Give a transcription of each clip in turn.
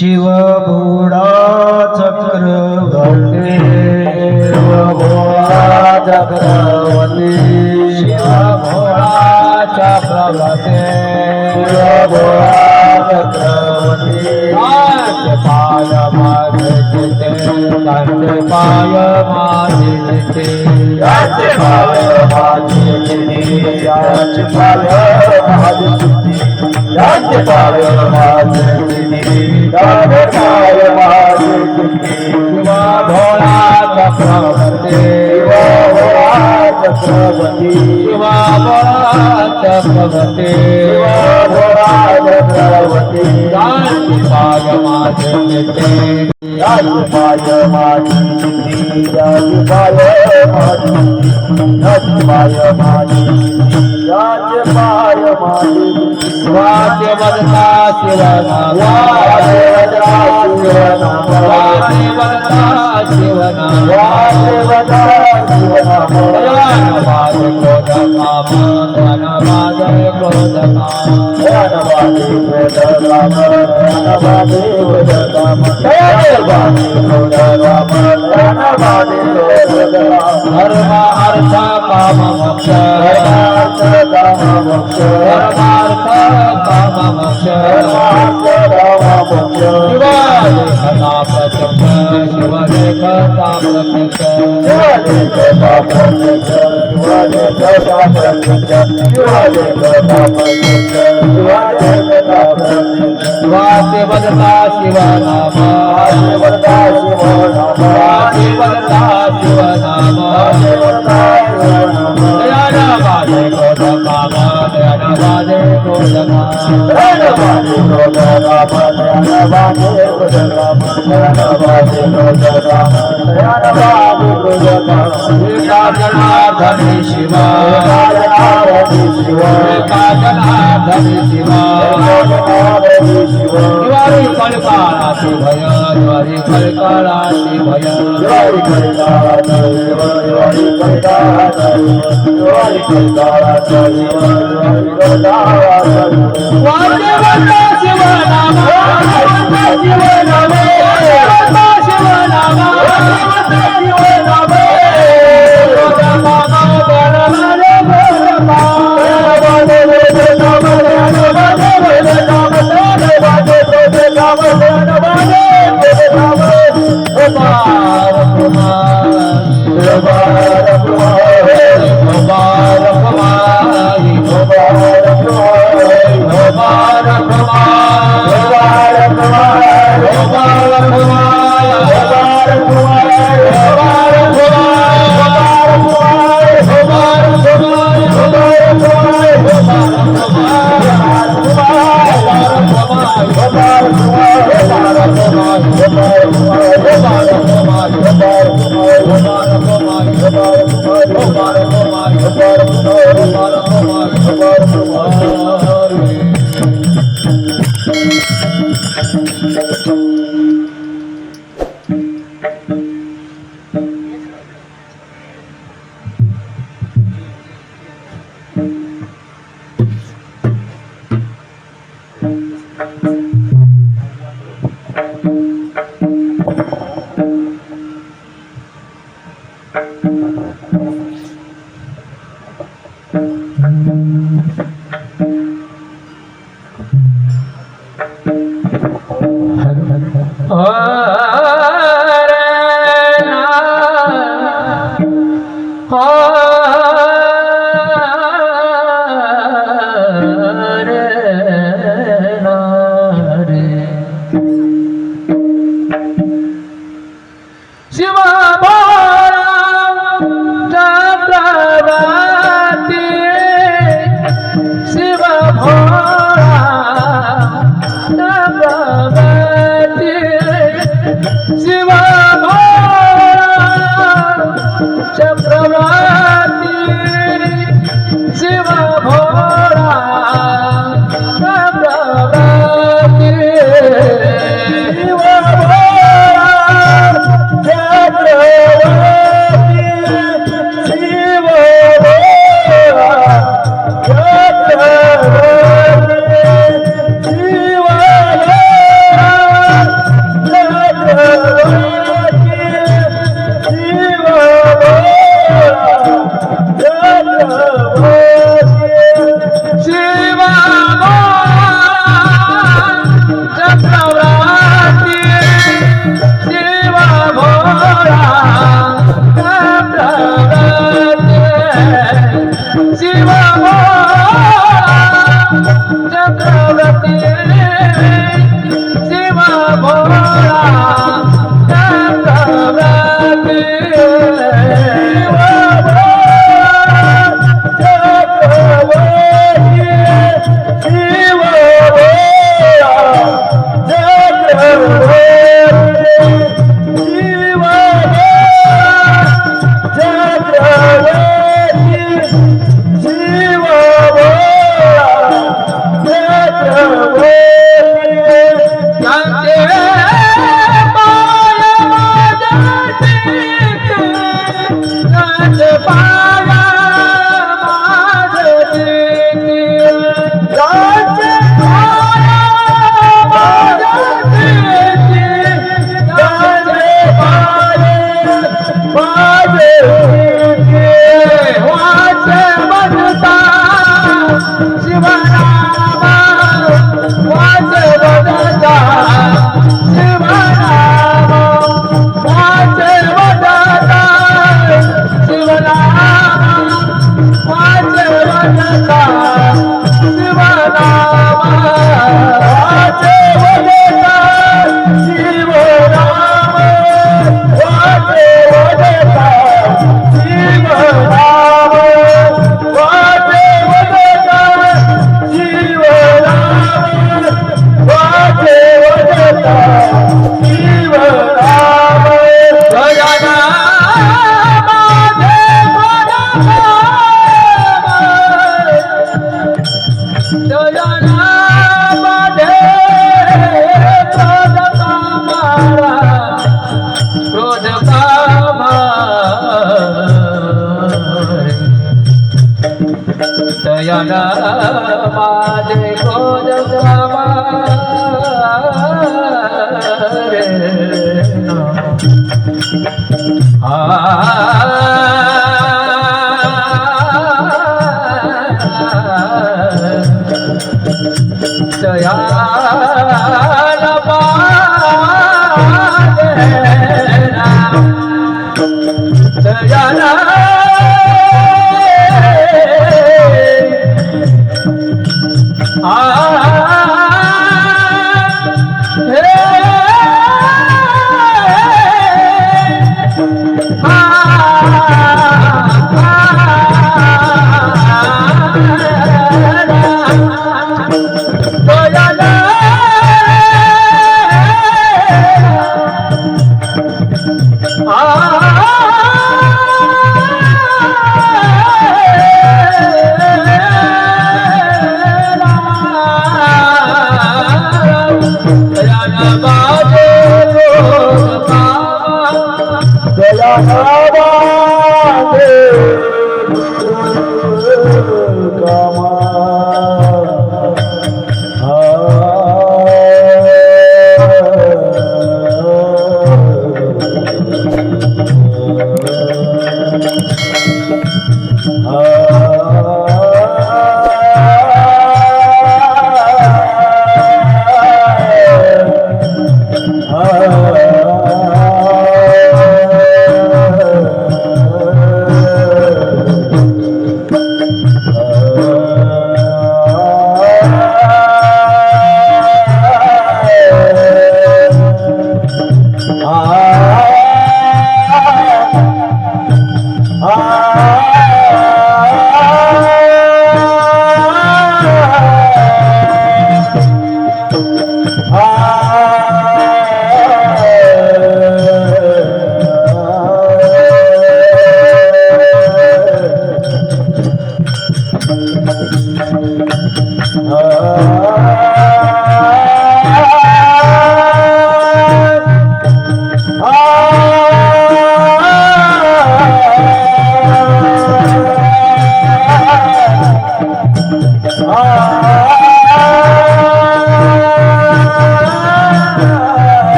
शिव भोळा चक्रवर्ती शिव भोळा चक्रवर्ती शिव भोळा चक्रवर्ती शिव भोळा चक्रवर्ती कांच पाय माझे चिते कांच पाय माझे चिते याचे पाय माझे चिनी याचे पाय माझे चिनी याचे पाय माझे चिनी शिव भोळा चक्रवर्ती शिव चक्रवर्ती कांच पाय माझे याचे पाय माझे याचे पाय माझे याचे पाय माझे याचे पाय माझे वाद्य वदता शिवनामा वादेवता शिवनाम वाद्य वदता शिवनामा वादेवता शिवनाम ज्ञानवाद क्रोध काम धर्म अर्थ काम मोक्ष धर्मार्थ काम मोक्ष धर्मार्थ काम मोक्ष धर्मार्थ काम मोक्ष शिवालेखना प्रत्यक्ष शिवलेखना प्रत्यक्ष शिवादेवता प्रत्यक्ष शिवादेवता प्रत्यक्ष शिवादेवता प्रत्यक्ष शिवादेवता प्रत्यक्ष वाद्य वदता शिवनामा वादेवता शिवनाम वाद्य वदता शिवनामा वादेवता शिवनाम दयानवादे क्रोध काम दयानवादे क्रोध काम ज्ञानवादी क्रोधराम ज्ञानवादी क्रोधराम ज्ञानवादी क्रोधराम ज्ञानवादी क्रोधराम एका जनार्दनी शिवा कालनारदी शिव एका जनार्दनी शिवा कालनारदी शिव दिवाळी कळकाळाची भय दिवाळी कळकाळाची भय दिवाळी कळकाळाचा देव दिवाळी trong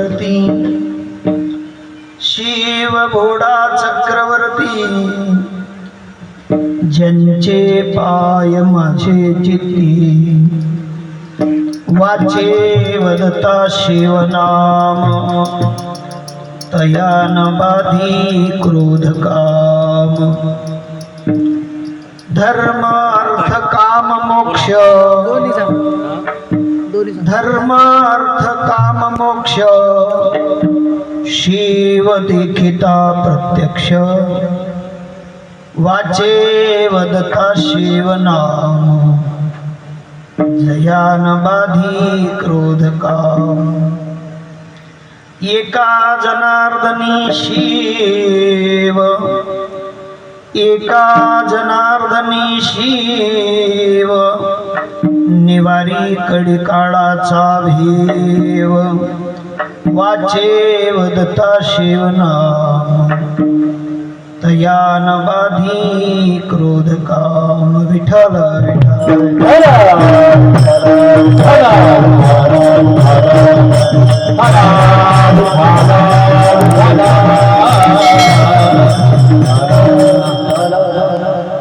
चक्रवर्ती शिवभोडा चक्रवर्ती ज्यांचे पाय माझे चित्ती. वाचे वदता शिवनाम तयान बाधी क्रोध काम. धर्म अर्थ काम मोक्ष धर्म अर्थ काम मोक्ष शिव देखिता प्रत्यक्ष। वाचे वदता शिवनाम। जयान बाधी क्रोध काम एका जनार्दनी शिव। एका जनार्दनी शिव। निवारी कडी काळाचा भेव. वाचे वदता शिवनाम. तयान बाधी क्रोध काम. विठल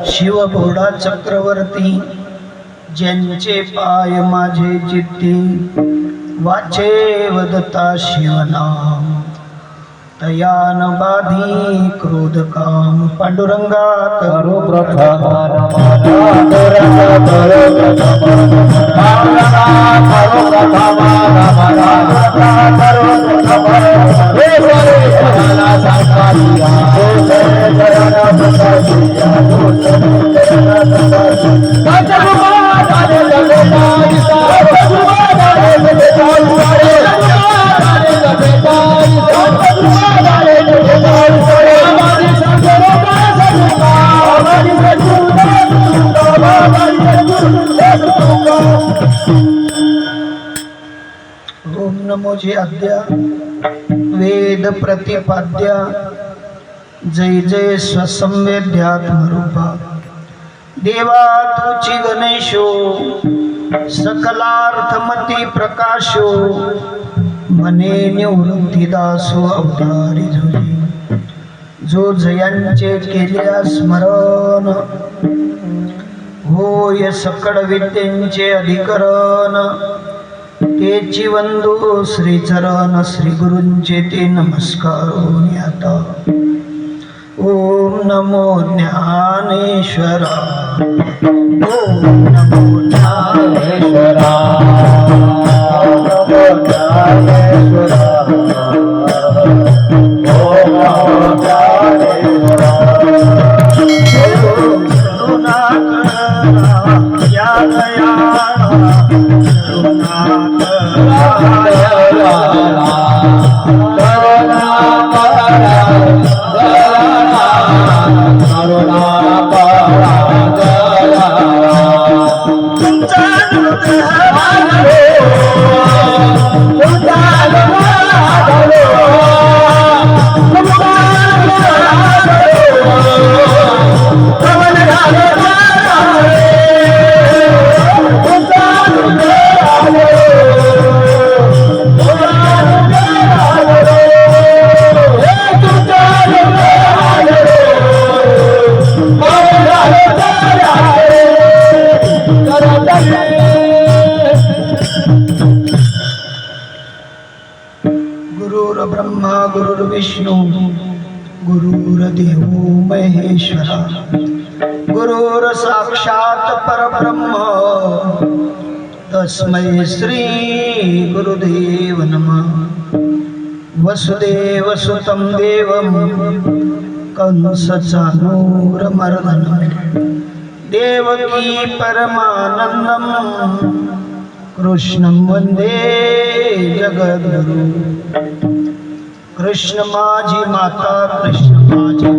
शिवभोडा चक्रवर्ती. ज्यांचे पाय माझे चित्ती वाचे वदता शिवनाम. तयान बाधी क्रोध काम पांडुरंगा करो प्रथम नमः ओम वेद प्रतिपाद्या। जय जय स्वसंवेद्यात्मरूपा देवा तुची गणेशो सकलार्थमती प्रकाशो मने निवृत्तीदासो अवतारी झुरी जो जयांचे केल्या स्मरण होय सकळ विद्यांचे अधिकरण। तेची वंदू श्रीचरण श्री गुरूंचे ते नमस्कार आता ओम नमो ज्ञानेश्वरा ओम नमो ज्ञानेश्वरा करुणाकरा, वसुदेव सुतं देवं। कंसचानूरमर्दनं देवकी परमानन्दं। कृष्णं वन्दे जगद्गुरु। कृष्ण माझी माता कृष्ण माझी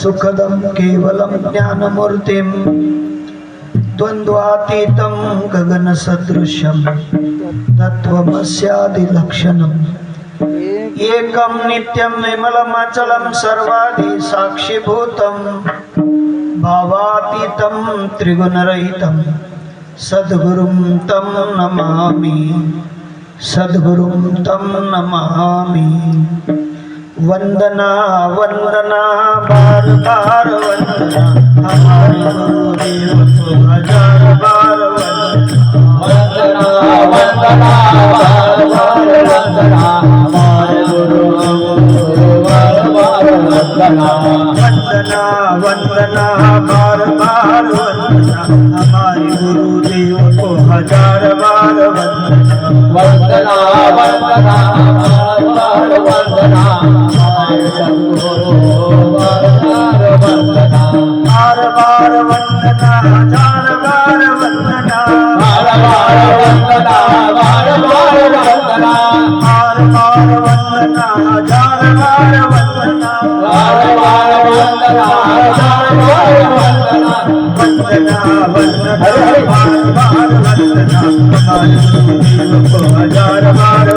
सुखदं केवलं ज्ञानमूर्तिं द्वन्द्वातीतं गगनसदृशं तत्त्वमस्यादिलक्षणम् एकं नित्यं विमलमचलं सर्वादिसाक्षिभूतं भावातीतं त्रिगुणरहितं। सद्गुरुं तं नमामि सद्गुरुं तं नमामि। वन्दना वन्दना बार बार वन्दना हमारे गुरुदेव को हजार बार वंदना। वंदना बार बार वंदना। हमारे गुरु बार बार वंदना। वंदना वंदना बार बार वंदना। हमारे गुरुदेव को हजार बार वंदना। वंदना वंदना वंदना बार बार वंदना बार वंदना बार वंदना बार वंदना बार बार वंदना बार बार वंदना बार वंदना बार बार वंदना बार वंदना वंदना वंदना बार बार हजार बार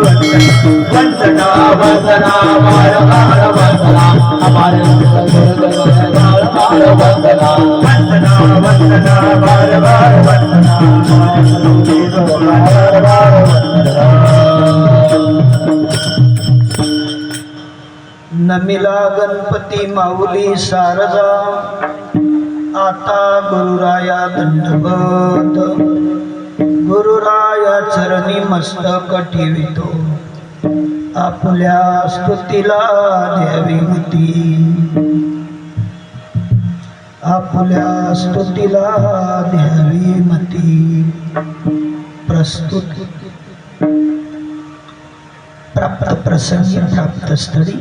वंदना बार बार वंदना हमारे बार बार वंदना वंदना वंदना बार बार वंदना हजार बार वंदना नमिला गणपती माऊली सारजा आता गुरुराया दंडवत. गुरुराया चरणी मस्तक ठेवितो. आपल्या स्तुतीला द्यावी होती. आपल्या स्तुतीला द्यावी मती. प्रस्तुत. प्राप्त प्रसंगी प्राप्त स्थळी.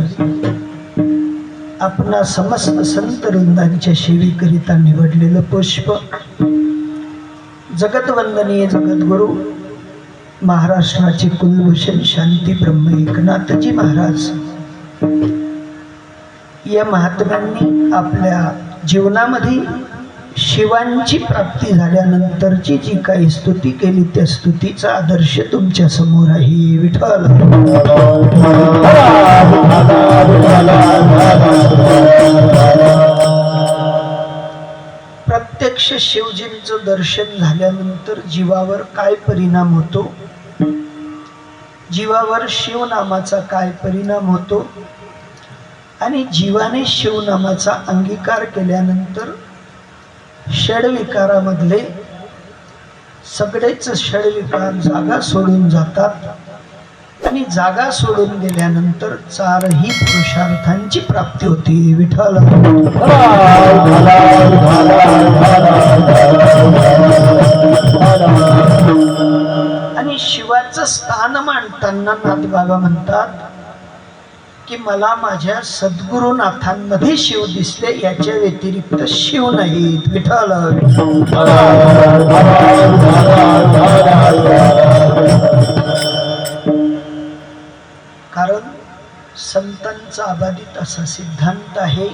आपला समस्त संत वृंदांच्या सेवेकरिता निवडलेलं पुष्प. जगतवंदनीय जगद्गुरु महाराष्ट्राचे कुलभूषण शांती ब्रह्म एकनाथजी महाराज या महात्म्यांनी आपल्या जीवनामध्ये शिवांची प्राप्ती झाल्यानंतरची जी काही स्तुती केली त्या स्तुतीचा आदर्श तुमच्यासमोर आहे विठ्ठल प्रत्यक्ष शिवजींचं दर्शन झाल्यानंतर जीवावर काय परिणाम होतो? जीवावर शिवनामाचा काय परिणाम होतो? आणि जीवाने शिवनामाचा अंगीकार केल्यानंतर षडविकारामधले सगळेच षडविकार जागा सोडून जातात. आणि जागा सोडून गेल्यानंतर चारही पुरुषार्थांची प्राप्ती होती. विठ्ठल. आणि शिवाचं स्थान मांडताना नाथबाबा म्हणतात की मला माझ्या सद्गुरुनाथांमध्ये शिव दिसले याच्या व्यतिरिक्त शिव नाहीत. विठ्ठल. कारण संतांचा अबाधित असा सिद्धांत आहे.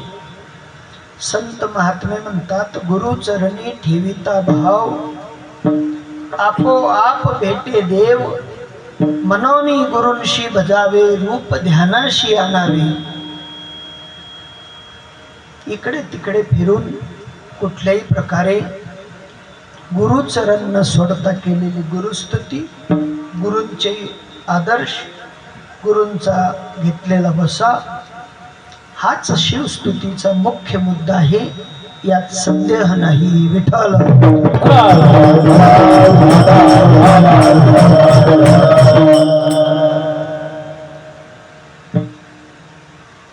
संत महात्मे म्हणतात गुरुचरणी ठेविता भाव आपोआप भेटे देव. मनोनी गुरुंशी भजावे रूप ध्यानाशी आणावे. इकडे तिकडे फिरून कुठल्याही प्रकारे गुरुचरण न सोडता केलेली गुरुस्तुती गुरूंचे आदर्श गुरूंचा घेतलेला बसा हाच शिवस्तुतीचा मुख्य मुद्दा आहे. यात संदेह नाही विठ्ठल.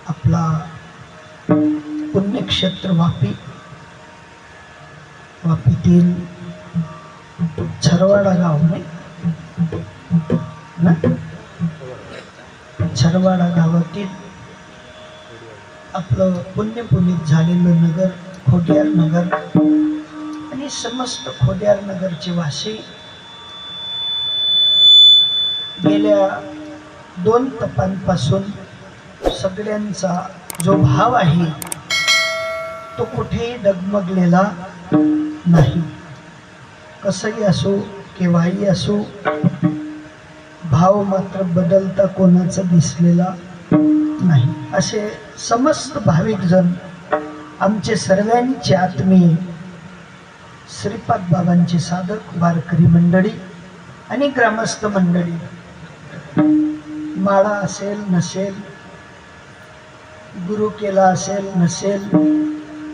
आपला पुण्यक्षेत्र वापी वापीतील झरवाडा गाव नाही? ना? छरवाडा गावातील आपलं पुण्यपुनीत झालेलं नगर खोडियार नगर आणि समस्त खोडियार नगरचे वासी गेल्या दोन तपांपासून सगळ्यांचा जो भाव आहे तो कुठेही डगमगलेला नाही. कसंही असो केव्हाही असो भाव मात्र बदलता कोणाचा दिसलेला नाही. असे समस्त भाविक जण आमचे सर्वांचे आत्मीय श्रीपाद बाबांचे साधक वारकरी मंडळी आणि ग्रामस्थ मंडळी. माळा असेल नसेल गुरु केला असेल नसेल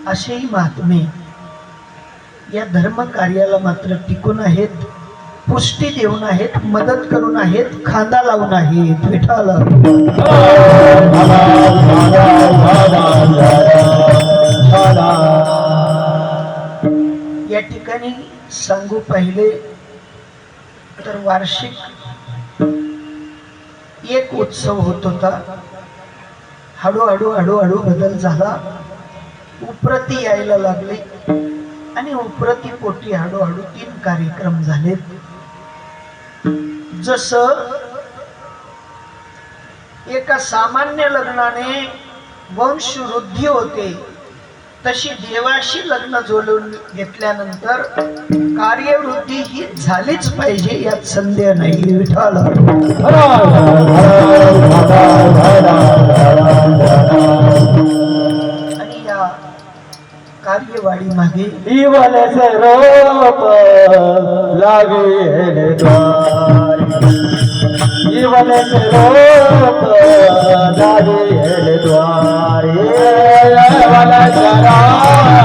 असेही महात्मे या धर्म कार्याला मात्र टिकून आहेत. पुष्टी देऊन आहेत मदत करून आहेत खांदा लावून आहेत विठाला या ठिकाणी सांगू पाहिले तर वार्षिक एक उत्सव होत होता. हळूहळू हळूहळू बदल झाला. उप्रती यायला लागले आणि उप्रती पोटी हळूहळू तीन कार्यक्रम झालेत. जसं एका सामान्य लग्नाने वंशवृद्धी होते तशी देवाशी लग्न जोडून घेतल्यानंतर कार्यवृद्धी ही झालीच पाहिजे यात संदेह नाही विठाल कार्यवाडी मागे इवल सरोप लागे द्वार जीवन स्वरूप लागे द्वारे जीवन शराप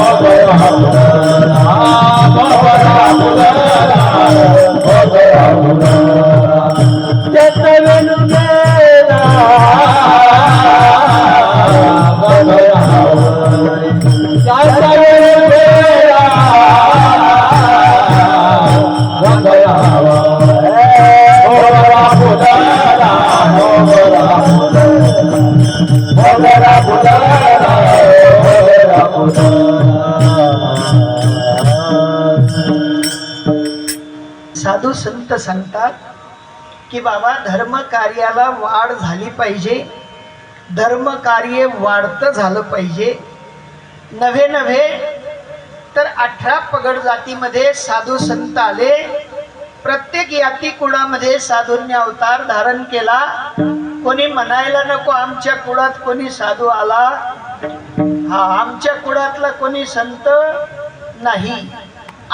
की बाबा धर्म कार्याला वाढ झाली पाहिजे. धर्म कार्य वाढतं झालं पाहिजे. नव्हे नव्हे तर अठरा पगड जातीमध्ये साधू संत आले. प्रत्येक याती कुळामध्ये साधूंनी अवतार धारण केला. कोणी म्हणायला नको आमच्या कुळात कोणी साधू आला. हा आमच्या कुळातला कोणी संत नाही.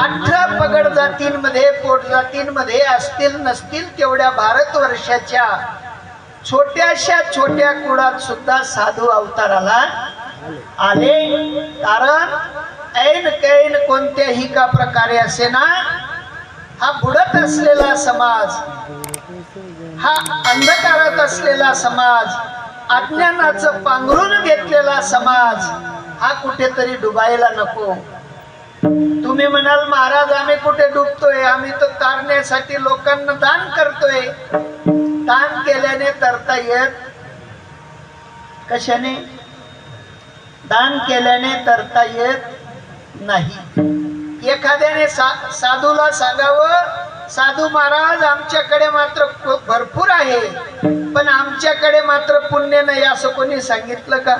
अठरा पगड जातींमध्ये पोट जातींमध्ये असतील नसतील तेवढ्या भारतवर्षाच्या छोट्याशा छोट्या कुळात सुद्धा साधू अवताराला आले. कारण ऐन कैन कोणत्याही का प्रकारे असे ना हा बुडत असलेला समाज हा अंधकारात असलेला समाज अज्ञानाचं पांघरून घेतलेला समाज हा कुठेतरी डुबायला नको. तुम्ही म्हणाल महाराज आम्ही कुठे डुबतोय? आम्ही तर तारण्यासाठी लोकांना दान करतोय. दान केल्याने तरता येत. कशाने? दान केल्याने तरता येत नाही. एखाद्याने सा साधूला सांगावं साधू महाराज आमच्याकडे मात्र भरपूर आहे पण आमच्याकडे मात्र पुण्य नाही. असं कोणी सांगितलं का?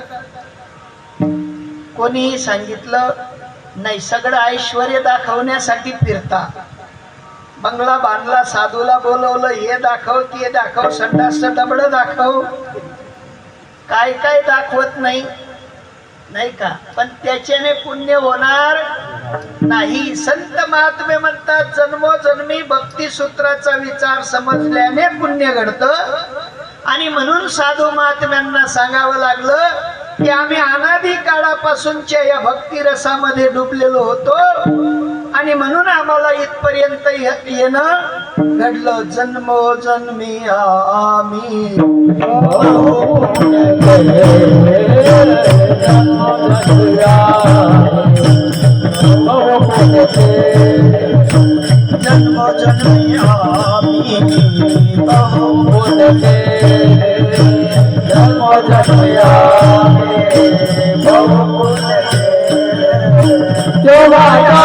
कोणीही सांगितलं नाही सगळं ऐश्वर दाखवण्यासाठी फिरता. बंगला बांधला साधूला बोलवलं हे दाखव ते दाखव संडास डबड दाखव. काय काय दाखवत नाही नाही का? पण त्याच्याने पुण्य होणार नाही. संत महात्मे म्हणतात जन्मोजन्मी भक्ती सूत्राचा विचार समजल्याने पुण्य घडतं. आणि म्हणून साधू महात्म्यांना सांगावं लागलं की आम्ही अनादी काळापासूनच्या या भक्ती रसामध्ये डुबलेलो होतो. आणि म्हणून आम्हाला इथपर्यंत येणं घडलं. जन्म जन्मी आम्ही. जन्म जन्मी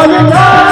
Hallelujah.